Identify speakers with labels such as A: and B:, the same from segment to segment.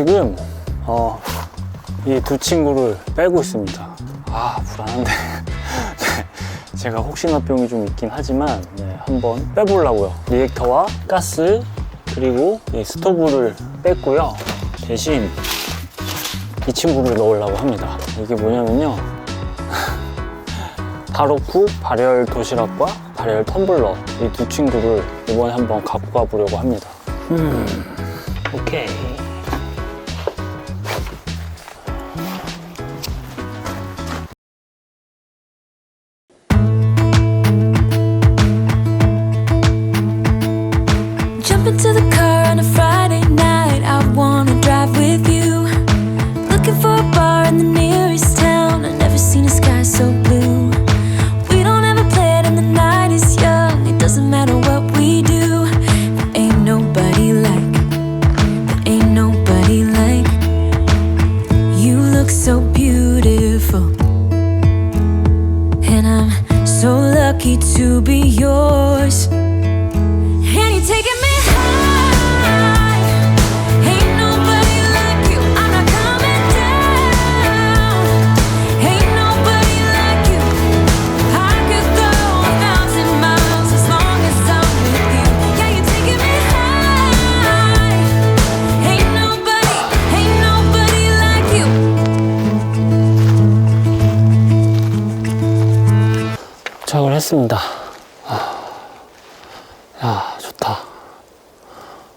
A: 지금 어, 이 두 친구를 빼고 있습니다. 아 불안한데 네, 제가 혹시나 병이 좀 있긴 하지만 네, 한번 빼보려고요. 리액터와 가스 그리고 이 스토브를 뺐고요. 대신 이 친구를 넣으려고 합니다. 이게 뭐냐면요. 바로쿠 발열 도시락과 발열 텀블러 이 두 친구를 이번에 한번 갖고 가보려고 합니다. 음, 오케이.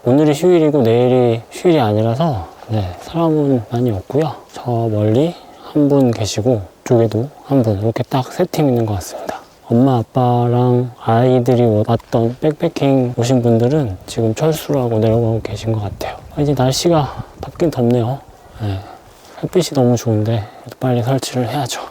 A: 오늘이 휴일이고 내일이 휴일이 아니라서 네, 사람은 많이 없고요. 저 멀리 한 분 계시고 쪽에도 한 분 이렇게 딱 세 팀 있는 것 같습니다. 엄마 아빠랑 아이들이 왔던 백패킹 오신 분들은 지금 철수를 하고 내려가고 계신 것 같아요. 아, 이제 날씨가 덥긴 덥네요. 네, 햇빛이 너무 좋은데 빨리 설치를 해야죠.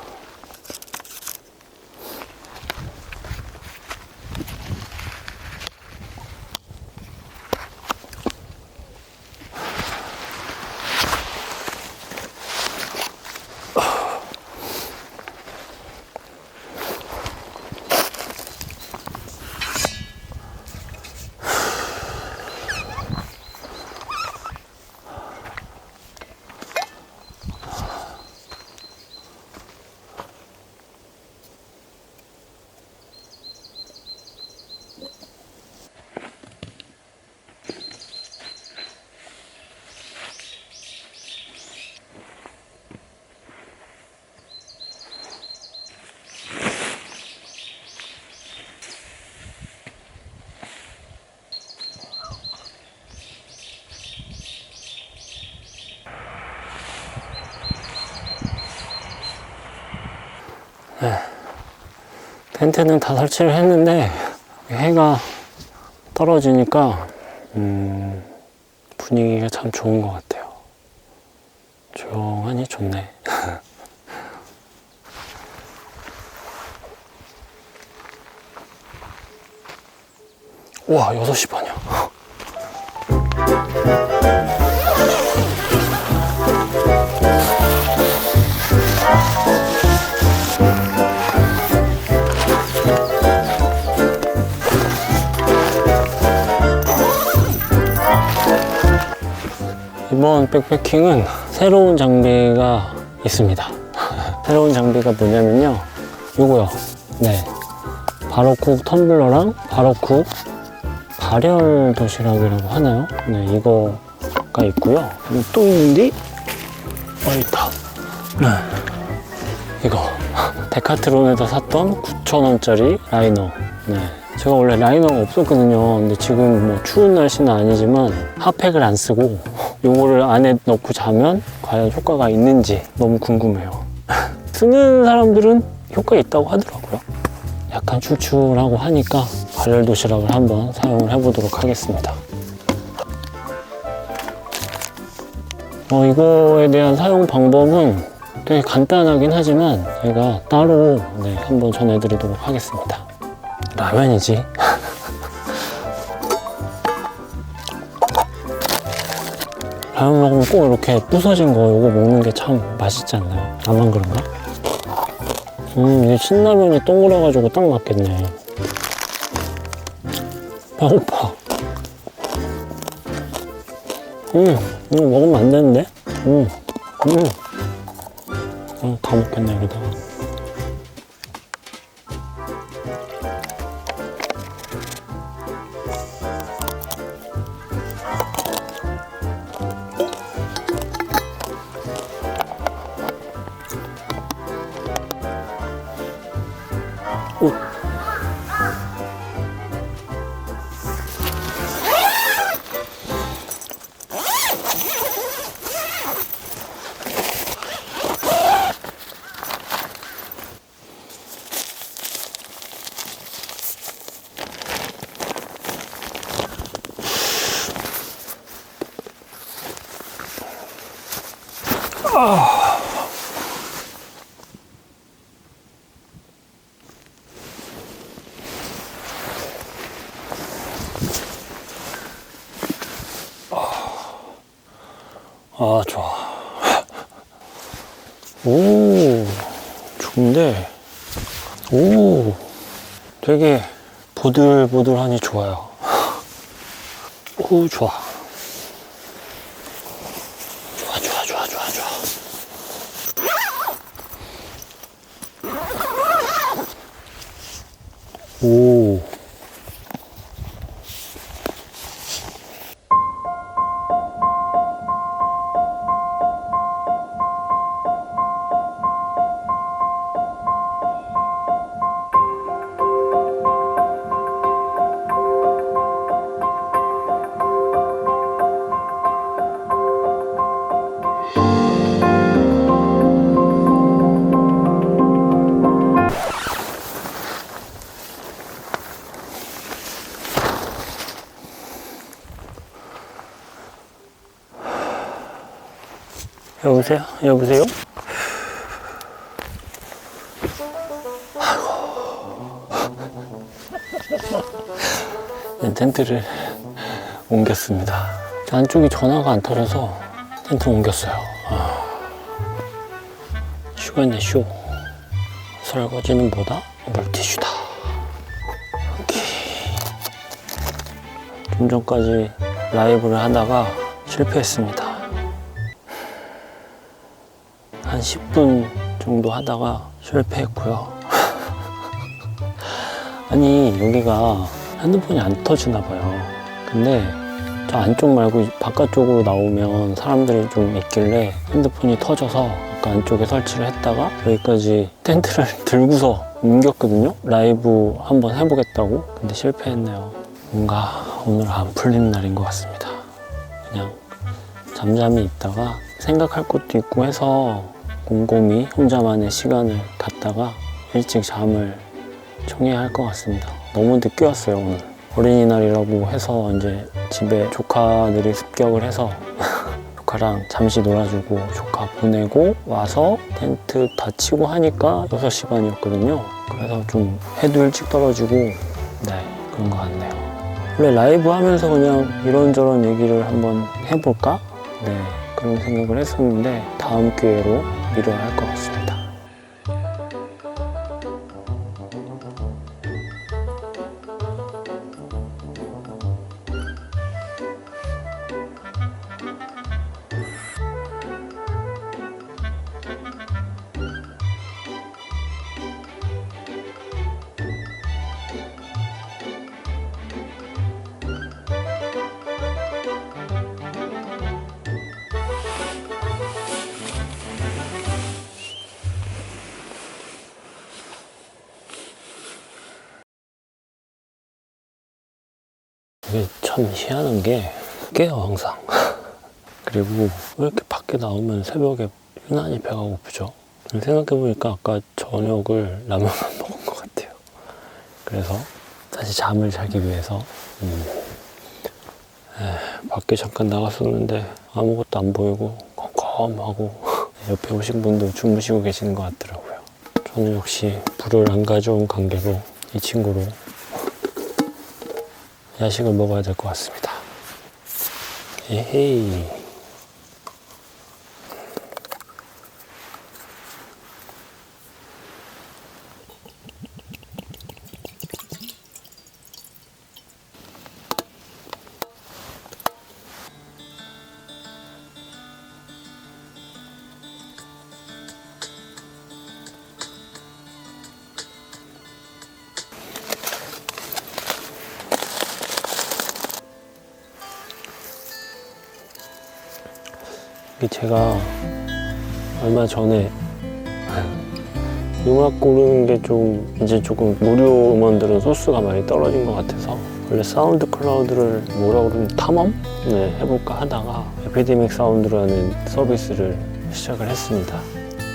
A: 텐트는 다 설치를 했는데 해가 떨어지니까 음, 분위기가 참 좋은 것 같아요. 조용하니 좋네. 와, 6시 반이야. 이번 백패킹은 새로운 장비가 있습니다. 새로운 장비가 뭐냐면요. 요거요. 네. 바로쿡 텀블러랑 바로쿡 발열 도시락이라고 하나요? 네, 이거가 있고요. 또 있는데, 어, 있다. 네. 이거. 데카트론에서 샀던 9,000원짜리 라이너. 네. 제가 원래 라이너가 없었거든요. 근데 지금 뭐 추운 날씨는 아니지만 핫팩을 안 쓰고 요거를 안에 넣고 자면 과연 효과가 있는지 너무 궁금해요. 쓰는 사람들은 효과 있다고 하더라고요. 약간 출출하고 하니까 발열 도시락을 한번 사용을 해보도록 하겠습니다. 어, 이거에 대한 사용 방법은 되게 간단하긴 하지만 제가 따로 네, 한번 전해드리도록 하겠습니다. 라면이지. 라면 먹으면 꼭 이렇게 부서진 거 이거 먹는 게 참 맛있지 않나요? 나만 그런가? 음, 이 신라면이 동그래가지고 딱 맞겠네. 배고파. 음, 이거 먹으면 안 되는데? 음, 음. 어, 다 먹겠네, 여기다. 오. 아, 좋아. 오, 좋은데, 오, 되게 보들보들하니 좋아요. 오, 좋아. 좋아, 좋아, 좋아, 좋아, 좋아. 오. 여보세요? 여보세요? 텐트를 옮겼습니다. 안쪽이 전화가 안 터져서 텐트 옮겼어요. 아. 쇼였네, 쇼. 설거지는 뭐다? 물티슈다. 오케이. 좀 전까지 라이브를 하다가 실패했습니다. 10분 정도 하다가 실패했고요. 아니 여기가 핸드폰이 안 터지나 봐요. 근데 저 안쪽 말고 바깥쪽으로 나오면 사람들이 좀 있길래 핸드폰이 터져서 아까 안쪽에 설치를 했다가 여기까지 텐트를 들고서 옮겼거든요. 라이브 한번 해보겠다고. 근데 실패했네요. 뭔가 오늘 안 풀리는 날인 것 같습니다. 그냥 잠잠히 있다가 생각할 것도 있고 해서 곰곰이 혼자만의 시간을 갖다가 일찍 잠을 청해야 할 것 같습니다. 너무 늦게 왔어요, 오늘. 어린이날이라고 해서 이제 집에 조카들이 습격을 해서 조카랑 잠시 놀아주고 조카 보내고 와서 텐트 다 치고 하니까 6시 반이었거든요. 그래서 좀 해도 일찍 떨어지고 네, 그런 것 같네요. 원래 라이브 하면서 그냥 이런저런 얘기를 한번 해볼까? 네, 그런 생각을 했었는데 다음 기회로 미뤄야 할것 같습니다. 참 희한한 게 깨요 항상. 그리고 왜 이렇게 밖에 나오면 새벽에 유난히 배가 고프죠? 생각해보니까 아까 저녁을 라면만 먹은 것 같아요. 그래서 다시 잠을 자기 위해서 음, 에, 밖에 잠깐 나갔었는데 아무것도 안 보이고 컴컴하고 옆에 오신 분도 주무시고 계시는 것 같더라고요. 저는 역시 불을 안 가져온 관계로 이 친구로 야식을 먹어야 될 것 같습니다. 에헤이. 제가 얼마 전에 음악 고르는 게 좀 이제 조금 무료 음원들은 소스가 많이 떨어진 것 같아서 원래 사운드 클라우드를 뭐라 그러면 탐험? 네, 해볼까 하다가 에피데믹 사운드라는 서비스를 시작을 했습니다.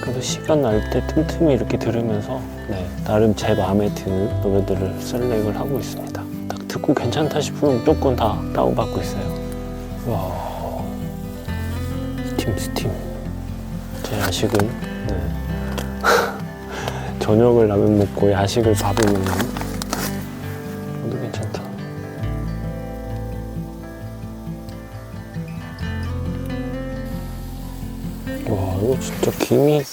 A: 그래서 시간 날 때 틈틈이 이렇게 들으면서 네, 나름 제 마음에 드는 노래들을 셀렉을 하고 있습니다. 딱 듣고 괜찮다 싶으면 무조건 다 다운받고 있어요. 와, 스팀. 제 야식은 네. 저녁을 라면 먹고 야식을 밥을 먹는 이것도 괜찮다. 와 이거 진짜 김이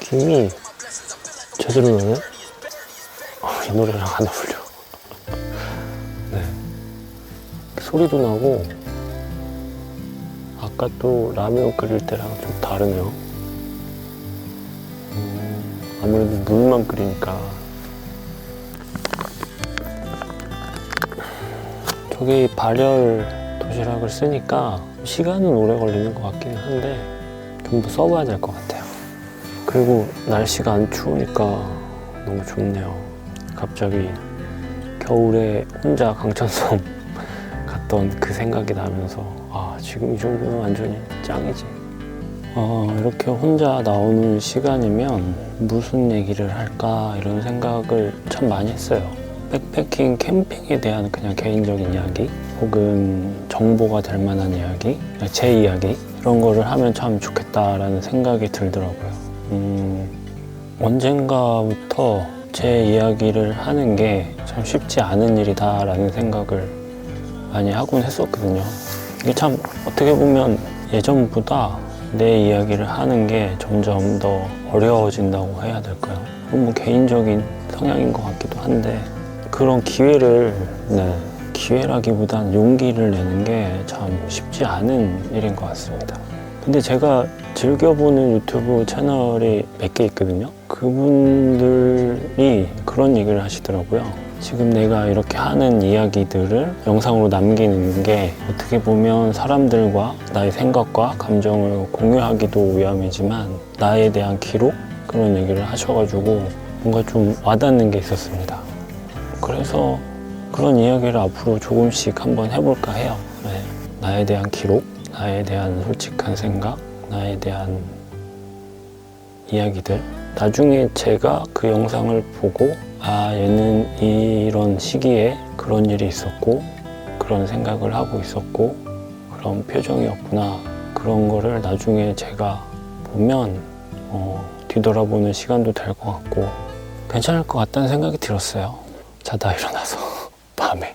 A: 김이 제대로 나네? 아, 이 노래랑 안 어울려. 소리도 나고 아까 또 라면 끓일 때랑 좀 다르네요. 음, 아무래도 물만 끓이니까. 저기 발열 도시락을 쓰니까 시간은 오래 걸리는 것 같긴 한데 좀 더 써봐야 될 것 같아요. 그리고 날씨가 안 추우니까 너무 좋네요. 갑자기 겨울에 혼자 강천섬 갔던 그 생각이 나면서 아 지금 이 정도면 완전히 짱이지. 어, 이렇게 혼자 나오는 시간이면 무슨 얘기를 할까 이런 생각을 참 많이 했어요. 백패킹 캠핑에 대한 그냥 개인적인 이야기 혹은 정보가 될 만한 이야기, 제 이야기 이런 거를 하면 참 좋겠다라는 생각이 들더라고요. 음, 언젠가부터 제 이야기를 하는 게 참 쉽지 않은 일이다라는 생각을 많이 하곤 했었거든요. 이게 참 어떻게 보면 예전보다 내 이야기를 하는 게 점점 더 어려워진다고 해야 될까요? 뭐 개인적인 성향인 것 같기도 한데 그런 기회를 네, 기회라기보단 용기를 내는 게 참 쉽지 않은 일인 것 같습니다. 근데 제가 즐겨보는 유튜브 채널이 몇 개 있거든요. 그분들이 그런 얘기를 하시더라고요. 지금 내가 이렇게 하는 이야기들을 영상으로 남기는 게 어떻게 보면 사람들과 나의 생각과 감정을 공유하기도 위함이지만 나에 대한 기록? 그런 얘기를 하셔가지고 뭔가 좀 와닿는 게 있었습니다. 그래서 그런 이야기를 앞으로 조금씩 한번 해볼까 해요. 네. 나에 대한 기록, 나에 대한 솔직한 생각, 나에 대한 이야기들. 나중에 제가 그 영상을 보고, 아, 얘는 이런 시기에 그런 일이 있었고, 그런 생각을 하고 있었고, 그런 표정이었구나. 그런 거를 나중에 제가 보면, 어, 뒤돌아보는 시간도 될 것 같고, 괜찮을 것 같다는 생각이 들었어요. 자다 일어나서, 밤에.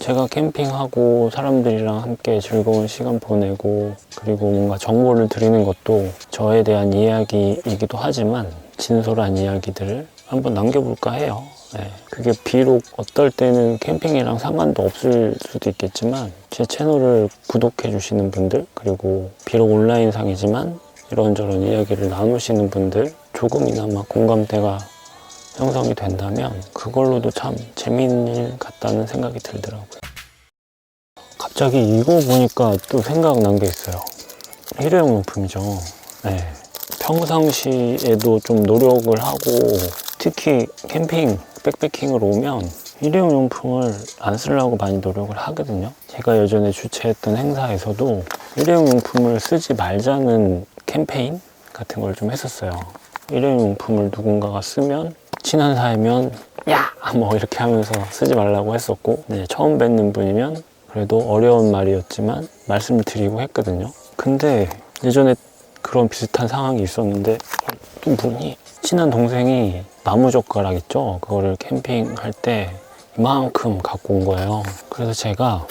A: 제가 캠핑하고 사람들이랑 함께 즐거운 시간 보내고 그리고 뭔가 정보를 드리는 것도 저에 대한 이야기이기도 하지만 진솔한 이야기들을 한번 남겨볼까 해요. 네, 그게 비록 어떨 때는 캠핑이랑 상관도 없을 수도 있겠지만 제 채널을 구독해 주시는 분들 그리고 비록 온라인상이지만 이런저런 이야기를 나누시는 분들 조금이나마 공감대가 형성이 된다면 그걸로도 참 재미있는 일 같다는 생각이 들더라고요. 갑자기 이거 보니까 또 생각난 게 있어요. 일회용 용품이죠. 네. 평상시에도 좀 노력을 하고 특히 캠핑, 백패킹을 오면 일회용 용품을 안 쓰려고 많이 노력을 하거든요. 제가 예전에 주최했던 행사에서도 일회용 용품을 쓰지 말자는 캠페인 같은 걸 좀 했었어요. 일회용 용품을 누군가가 쓰면 친한 사이면 야! 뭐 이렇게 하면서 쓰지 말라고 했었고 네, 처음 뵙는 분이면 그래도 어려운 말이었지만 말씀을 드리고 했거든요. 근데 예전에 그런 비슷한 상황이 있었는데 또 분이 친한 동생이 나무젓가락 있죠? 그거를 캠핑할 때 이만큼 갖고 온 거예요. 그래서 제가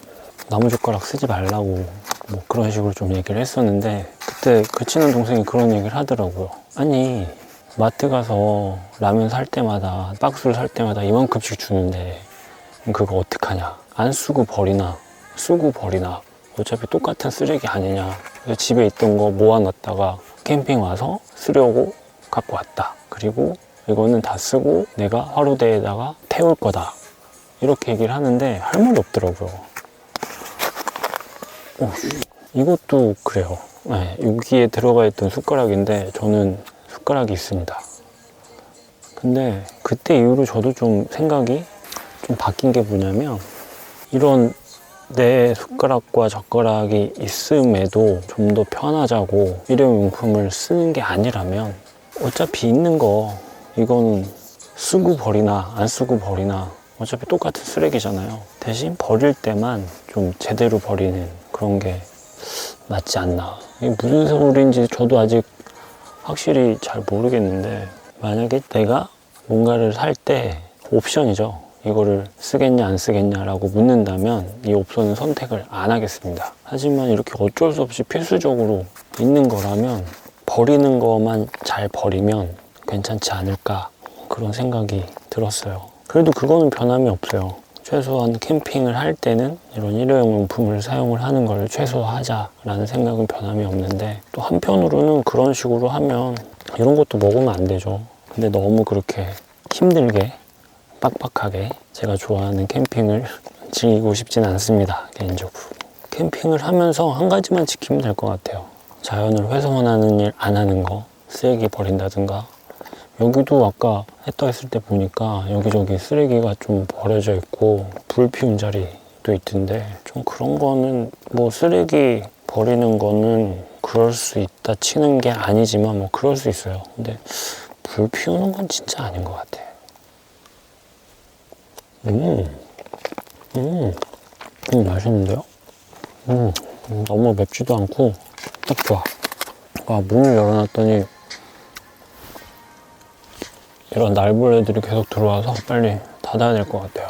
A: 나무젓가락 쓰지 말라고 뭐 그런 식으로 좀 얘기를 했었는데 그때 그 친한 동생이 그런 얘기를 하더라고요. 아니 마트 가서 라면 살 때마다 박스를 살 때마다 이만큼씩 주는데 그거 어떡하냐? 안 쓰고 버리나? 쓰고 버리나? 어차피 똑같은 쓰레기 아니냐? 집에 있던 거 모아놨다가 캠핑 와서 쓰려고 갖고 왔다. 그리고 이거는 다 쓰고 내가 화로대에다가 태울 거다. 이렇게 얘기를 하는데 할 말이 없더라고요. 어, 이것도 그래요. 네, 여기에 들어가 있던 숟가락인데 저는 숟가락이 있습니다. 근데 그때 이후로 저도 좀 생각이 좀 바뀐 게 뭐냐면 이런 내 숟가락과 젓가락이 있음에도 좀 더 편하자고 일회용품을 쓰는 게 아니라면 어차피 있는 거 이거는 쓰고 버리나 안 쓰고 버리나 어차피 똑같은 쓰레기잖아요. 대신 버릴 때만 좀 제대로 버리는 그런 게 맞지 않나. 이게 무슨 소리인지 저도 아직 확실히 잘 모르겠는데 만약에 내가 뭔가를 살 때 옵션이죠. 이거를 쓰겠냐 안 쓰겠냐라고 묻는다면 이 옵션은 선택을 안 하겠습니다. 하지만 이렇게 어쩔 수 없이 필수적으로 있는 거라면 버리는 것만 잘 버리면 괜찮지 않을까 그런 생각이 들었어요. 그래도 그거는 변함이 없어요. 최소한 캠핑을 할 때는 이런 일회용 용품을 사용을 하는 걸 최소화하자라는 생각은 변함이 없는데 또 한편으로는 그런 식으로 하면 이런 것도 먹으면 안 되죠. 근데 너무 그렇게 힘들게 빡빡하게 제가 좋아하는 캠핑을 즐기고 싶진 않습니다. 개인적으로. 캠핑을 하면서 한 가지만 지키면 될 것 같아요. 자연을 훼손하는 일 안 하는 거, 쓰레기 버린다든가. 여기도 아까 했다 했을 때 보니까 여기저기 쓰레기가 좀 버려져 있고 불 피운 자리도 있던데 좀 그런 거는 뭐 쓰레기 버리는 거는 그럴 수 있다 치는 게 아니지만 뭐 그럴 수 있어요. 근데 불 피우는 건 진짜 아닌 것 같아. 음, 음, 음, 맛있는데요? 음, 음, 너무 맵지도 않고 딱 좋아. 아, 문을 열어놨더니 이런 날벌레들이 계속 들어와서 빨리 닫아야 될 것 같아요.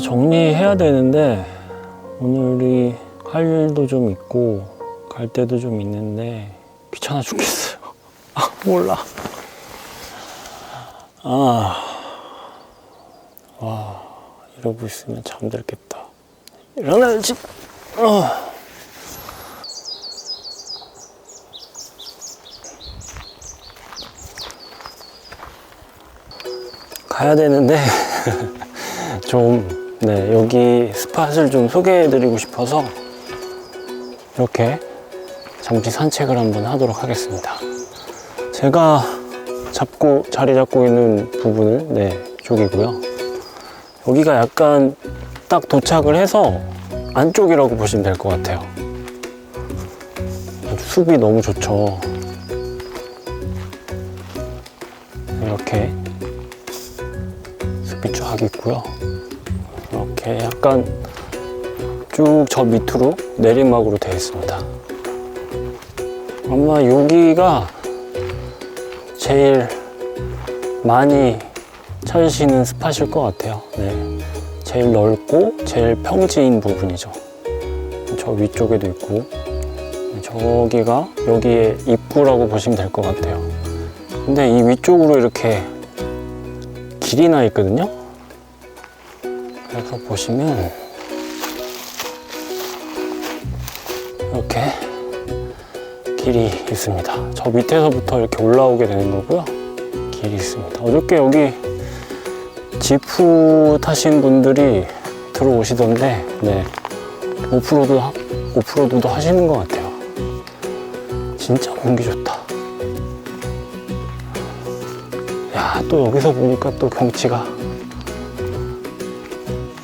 A: 가서 정리해야 되는데 오늘이 할 일도 좀 있고 갈 때도 좀 있는데 귀찮아 죽겠어요. 아 몰라. 아, 와 이러고 있으면 잠들겠다. 일어나야지. 어. 가야 되는데 좀 네, 여기 스팟을 좀 소개해 드리고 싶어서 이렇게 잠시 산책을 한번 하도록 하겠습니다. 제가 잡고 자리 잡고 있는 부분은 네, 저기고요. 여기가 약간 딱 도착을 해서 안쪽이라고 보시면 될 것 같아요. 숲이 너무 좋죠. 이렇게 숲이 쫙 있고요. 이렇게 약간 쭉 저 밑으로 내리막으로 되어 있습니다. 아마 여기가 제일 많이 찾으시는 스팟일 것 같아요. 네. 제일 넓고 제일 평지인 부분이죠. 저 위쪽에도 있고 저기가 여기에 입구라고 보시면 될 것 같아요. 근데 이 위쪽으로 이렇게 길이 나 있거든요. 그래서 보시면 이렇게 길이 있습니다. 저 밑에서부터 이렇게 올라오게 되는 거고요. 길이 있습니다. 어저께 여기 지프 타신 분들이 들어오시던데, 네. 오프로드, 하- 오프로드도 하시는 것 같아요. 진짜 공기 좋다. 야, 또 여기서 보니까 또 경치가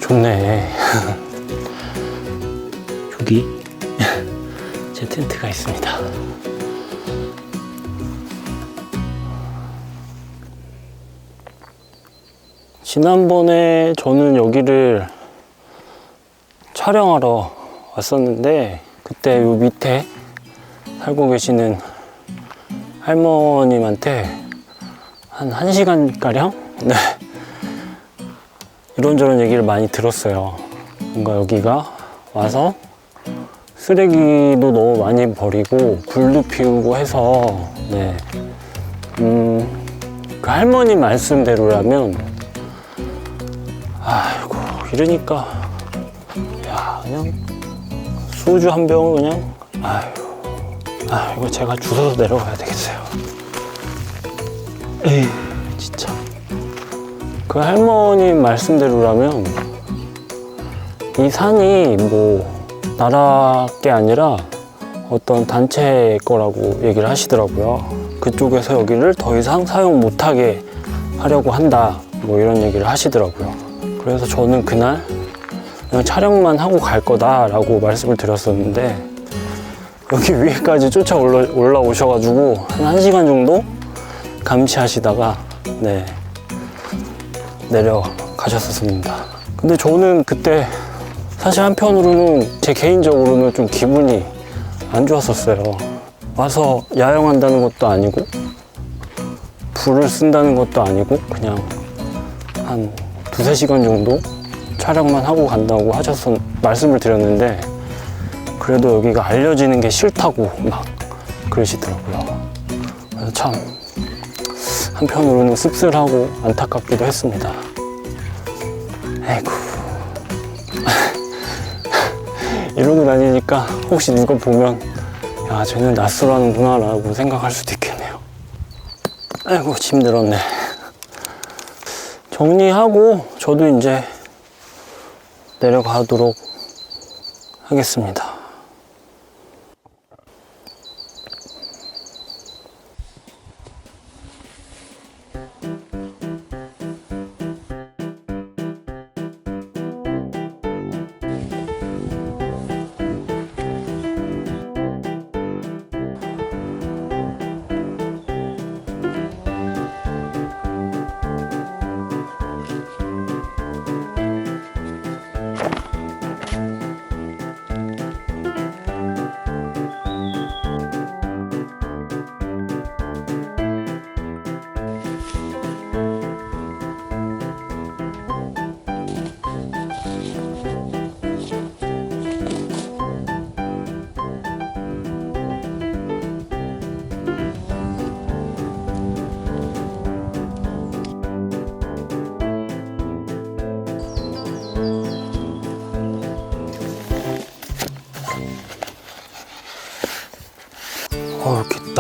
A: 좋네. 여기 제 텐트가 있습니다. 지난번에 저는 여기를 촬영하러 왔었는데 그때 요 밑에 살고 계시는 할머님한테 한 1시간가량? 네. 이런저런 얘기를 많이 들었어요. 뭔가 여기가 와서 쓰레기도 너무 많이 버리고 불도 피우고 해서 네. 음, 그 할머니 말씀대로라면 아이고 이러니까 야 그냥 소주 한 병을 그냥 아유 아 이거 제가 주워서 내려가야 되겠어요. 에이 그 할머니 말씀대로라면 이 산이 뭐 나라 게 아니라 어떤 단체 거라고 얘기를 하시더라고요. 그쪽에서 여기를 더 이상 사용 못하게 하려고 한다. 뭐 이런 얘기를 하시더라고요. 그래서 저는 그날 그냥 촬영만 하고 갈 거다라고 말씀을 드렸었는데 여기 위에까지 쫓아 올라, 올라오셔가지고 한 1시간 정도 감시하시다가 네 내려가셨었습니다. 근데 저는 그때 사실 한편으로는 제 개인적으로는 좀 기분이 안 좋았었어요. 와서 야영한다는 것도 아니고 불을 쓴다는 것도 아니고 그냥 한 두세 시간 정도 촬영만 하고 간다고 하셔서 말씀을 드렸는데 그래도 여기가 알려지는 게 싫다고 막 그러시더라고요. 그래서 참 한편으로는 씁쓸하고 안타깝기도 했습니다. 에이구. 이러고 다니니까 혹시 누가 보면 야 쟤는 낯설하는구나 라고 생각할 수도 있겠네요 아이고 짐 늘었네 정리하고 저도 이제 내려가도록 하겠습니다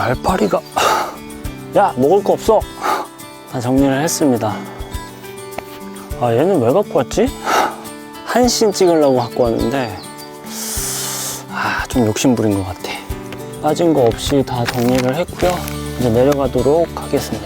A: 알파리가. 야 먹을 거 없어. 다 정리를 했습니다. 아 얘는 왜 갖고 왔지? 한씬 찍으려고 갖고 왔는데 아 좀 욕심부린 것 같아. 빠진 거 없이 다 정리를 했고요. 이제 내려가도록 하겠습니다